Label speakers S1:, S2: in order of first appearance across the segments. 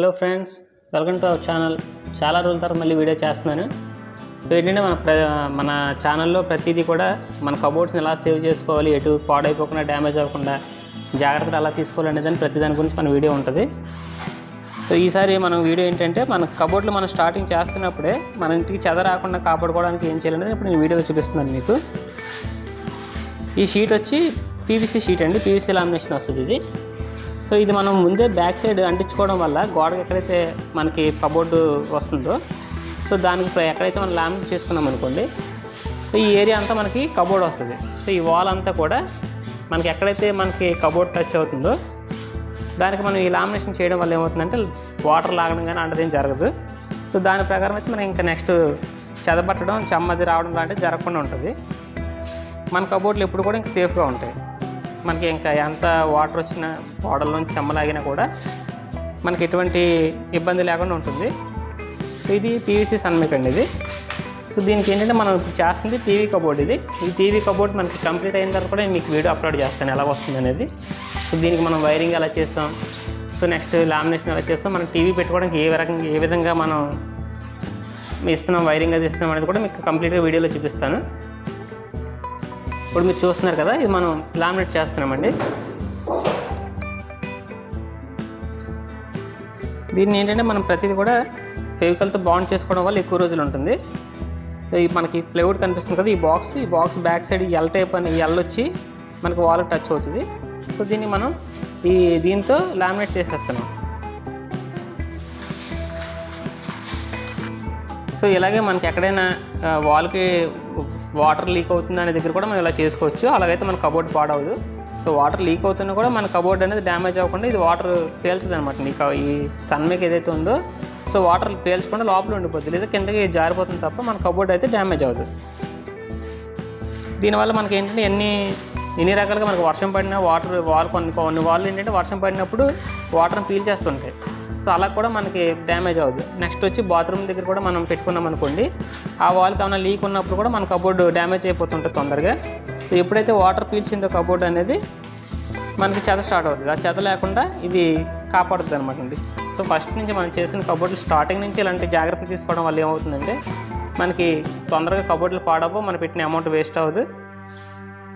S1: Hello friends welcome to our channel. చాలా రోజుల తర్వాత మళ్ళీ వీడియో చేస్తున్నాను. సో ఏంటంటే మన ప్ర మన ఛానల్లో ప్రతిదీ కూడా మన కబోర్డ్స్ని ఎలా సేవ్ చేసుకోవాలి ఎటు పాడైపోకుండా డ్యామేజ్ అవ్వకుండా జాగ్రత్తలు ఎలా తీసుకోవాలి అనే దాని ప్రతి దాని గురించి మన వీడియో ఉంటుంది. సో ఈసారి మనం వీడియో ఏంటంటే మన కబోర్డ్లో మనం స్టార్టింగ్ చేస్తున్నప్పుడే మన ఇంటికి చెద రాకుండా కాపాడుకోవడానికి ఏం చేయాలనేది ఇప్పుడు నేను వీడియోలో చూపిస్తున్నాను మీకు. ఈ షీట్ వచ్చి పీవీసీ షీట్ అండి. పీవీసీ లామినేషన్ వస్తుంది ఇది. సో ఇది మనం ముందే బ్యాక్ సైడ్ అంటించుకోవడం వల్ల గోడకి ఎక్కడైతే మనకి కబోర్డు వస్తుందో సో దానికి ఎక్కడైతే మనం ల్యాంప్ చేసుకున్నాం అనుకోండి సో ఈ ఏరియా అంతా మనకి కబోర్డ్ వస్తుంది. సో ఈ వాల్ అంతా కూడా మనకి ఎక్కడైతే మనకి కబోర్డ్ టచ్ అవుతుందో దానికి మనం ఈ లామినేషన్ చేయడం వల్ల ఏమవుతుందంటే వాటర్ లాగడం కానీ అంటదేం జరగదు. సో దాని ప్రకారం అయితే మనం ఇంకా నెక్స్ట్ చెదపట్టడం చెమ్మది రావడం లాంటివి జరగకుండా ఉంటుంది. మన కబోర్డ్లు ఎప్పుడు కూడా ఇంకా సేఫ్గా ఉంటాయి. మనకి ఇంకా ఎంత వాటర్ వచ్చినా వాటర్లో నుంచి చెమ్మలాగినా కూడా మనకి ఎటువంటి ఇబ్బంది లేకుండా ఉంటుంది. ఇది పీవీసీ సన్మేక్ అండి ఇది. సో దీనికి ఏంటంటే మనం ఇప్పుడు చేస్తుంది టీవీ కబోర్డ్ ఇది. ఈ టీవీ కబోర్డ్ మనకి కంప్లీట్ అయిన తర్వాత కూడా మీకు వీడియో అప్లోడ్ చేస్తాను ఎలా వస్తుంది అనేది. సో దీనికి మనం వైరింగ్ ఎలా చేస్తాం? సో నెక్స్ట్ లామినేషన్ ఎలా చేస్తాం? మనం టీవీ పెట్టుకోవడానికి ఏ రకంగా ఏ విధంగా మనం ఇస్తున్నాం వైరింగ్ అది ఇస్తున్నాం అనేది కూడా మీకు కంప్లీట్గా వీడియోలో చూపిస్తాను. ఇప్పుడు మీరు చూస్తున్నారు కదా ఇది మనం లామినేట్ చేస్తున్నామండి. దీన్ని ఏంటంటే మనం ప్రతిదీ కూడా ఫెవికల్తో బాండ్ చేసుకోవడం వల్ల ఎక్కువ రోజులు ఉంటుంది. మనకి ప్లేవుడ్ కనిపిస్తుంది కదా ఈ బాక్స్ ఈ box back side L type అని ఎల్ వచ్చి మనకు వాల్ టచ్ అవుతుంది. సో దీన్ని మనం ఈ దీంతో లామినేట్ చేసేస్తున్నాం. సో ఇలాగే మనకి ఎక్కడైనా వాల్కి వాటర్ లీక్ అవుతుంది అనే దగ్గర కూడా మనం ఇలా చేసుకోవచ్చు. అలాగైతే మన కబోర్డ్ పాడవదు. సో వాటర్ లీక్ అవుతున్నా కూడా మన కబోర్డ్ అనేది డ్యామేజ్ అవ్వకుండా ఇది వాటర్ పేల్చదు అనమాట నీకు ఈ సన్మేక్ ఏదైతే ఉందో సో వాటర్ పేల్చకుండా లోపల ఉండిపోద్ది. లేదా కిందకి జారిపోతుంది తప్ప మన కబోర్డ్ అయితే డ్యామేజ్ అవ్వదు. దీనివల్ల మనకి ఏంటంటే ఎన్ని ఎన్ని రకాలుగా మనకు వర్షం పడినా వాటర్ వాల్ కొన్ని కొన్ని వాళ్ళు ఏంటంటే వర్షం పడినప్పుడు వాటర్ని పీల్చేస్తుంటాయి సో అలా కూడా మనకి డ్యామేజ్ అవ్వదు నెక్స్ట్ వచ్చి బాత్రూమ్ దగ్గర కూడా మనం పెట్టుకున్నాం అనుకోండి ఆ వాల్కి ఏమైనా లీక్ ఉన్నప్పుడు కూడా మన కబోర్డు డ్యామేజ్ అయిపోతుంటుంది తొందరగా. సో ఎప్పుడైతే వాటర్ పీల్చిందో కబోర్డ్ అనేది మనకి చెద స్టార్ట్ అవుతుంది. ఆ చెద లేకుండా ఇది కాపాడుతుంది అనమాట అండి. సో ఫస్ట్ నుంచి మనం చేసిన కబోర్డులు స్టార్టింగ్ నుంచి ఇలాంటి జాగ్రత్తలు తీసుకోవడం వల్ల ఏమవుతుందంటే మనకి తొందరగా కబోర్డులు పాడవు మనం పెట్టిన అమౌంట్ వేస్ట్ అవ్వదు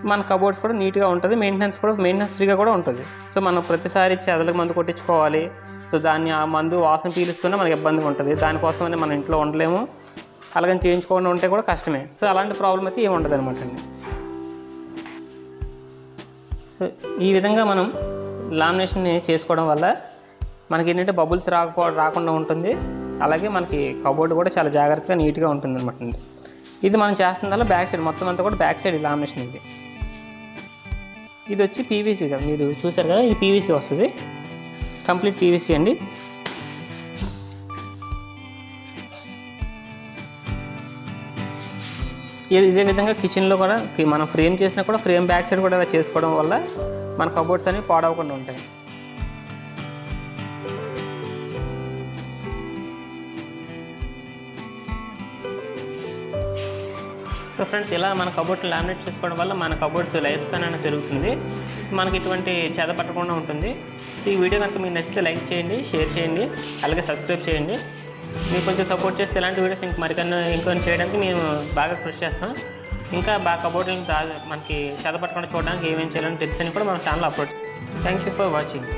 S1: మన కబోర్డ్స్ కూడా నీట్గా ఉంటుంది మెయింటెనెన్స్ కూడా మెయింటెనెన్స్ ఫ్రీగా కూడా ఉంటుంది. సో మనం ప్రతిసారి చెదలకు మందు కొట్టించుకోవాలి. సో దాన్ని ఆ మందు వాసన పీలుస్తూనే మనకి ఇబ్బందిగా ఉంటుంది. దానికోసమని మన ఇంట్లో ఉండలేము. అలాగని చేయించుకోకుండా ఉంటే కూడా కష్టమే. సో అలాంటి ప్రాబ్లం అయితే ఏమి ఉండదు అనమాట అండి. సో ఈ విధంగా మనం లామినేషన్ చేసుకోవడం వల్ల మనకి ఏంటంటే బబుల్స్ రాకపో రాకుండా ఉంటుంది. అలాగే మనకి కబోర్డ్ కూడా చాలా జాగ్రత్తగా నీట్గా ఉంటుంది అనమాట అండి. ఇది మనం చేస్తున్నదల్లా బ్యాక్ సైడ్ మొత్తం అంతా కూడా బ్యాక్ సైడ్ లామినేషన్ ఇది. ఇది వచ్చి పీవీసీ కదా మీరు చూసారు కదా ఇది పీవీసీ వస్తుంది. కంప్లీట్ పీవీసీ అండి. ఇదే విధంగా కిచెన్లో కూడా మనం ఫ్రేమ్ చేసినా కూడా ఫ్రేమ్ బ్యాక్ సైడ్ కూడా ఇలా చేసుకోవడం వల్ల మన కబోర్డ్స్ అనేవి పాడవకుండా ఉంటాయి. సో ఫ్రెండ్స్ ఇలా మన కబోర్డ్ని లామినేట్ చేసుకోవడం వల్ల మన కబోర్డ్స్ లైఫ్ స్పాన్ అనేది పెరుగుతుంది. మనకి ఇటువంటి చెద పట్టకుండా ఉంటుంది. ఈ వీడియో కనుక మీకు నచ్చితే లైక్ చేయండి షేర్ చేయండి అలాగే సబ్స్క్రైబ్ చేయండి. మీరు కొంచెం సపోర్ట్ చేస్తే ఇలాంటి వీడియోస్ ఇంక మరికన్నా ఇంకొని చేయడానికి మేము బాగా కృషి చేస్తాం. ఇంకా బాగా కబోర్డ్లను మనకి చెద పట్టకుండా చూడడానికి ఏమేం చేయాలని టిప్స్ అని కూడా మన channel upload thank you for watching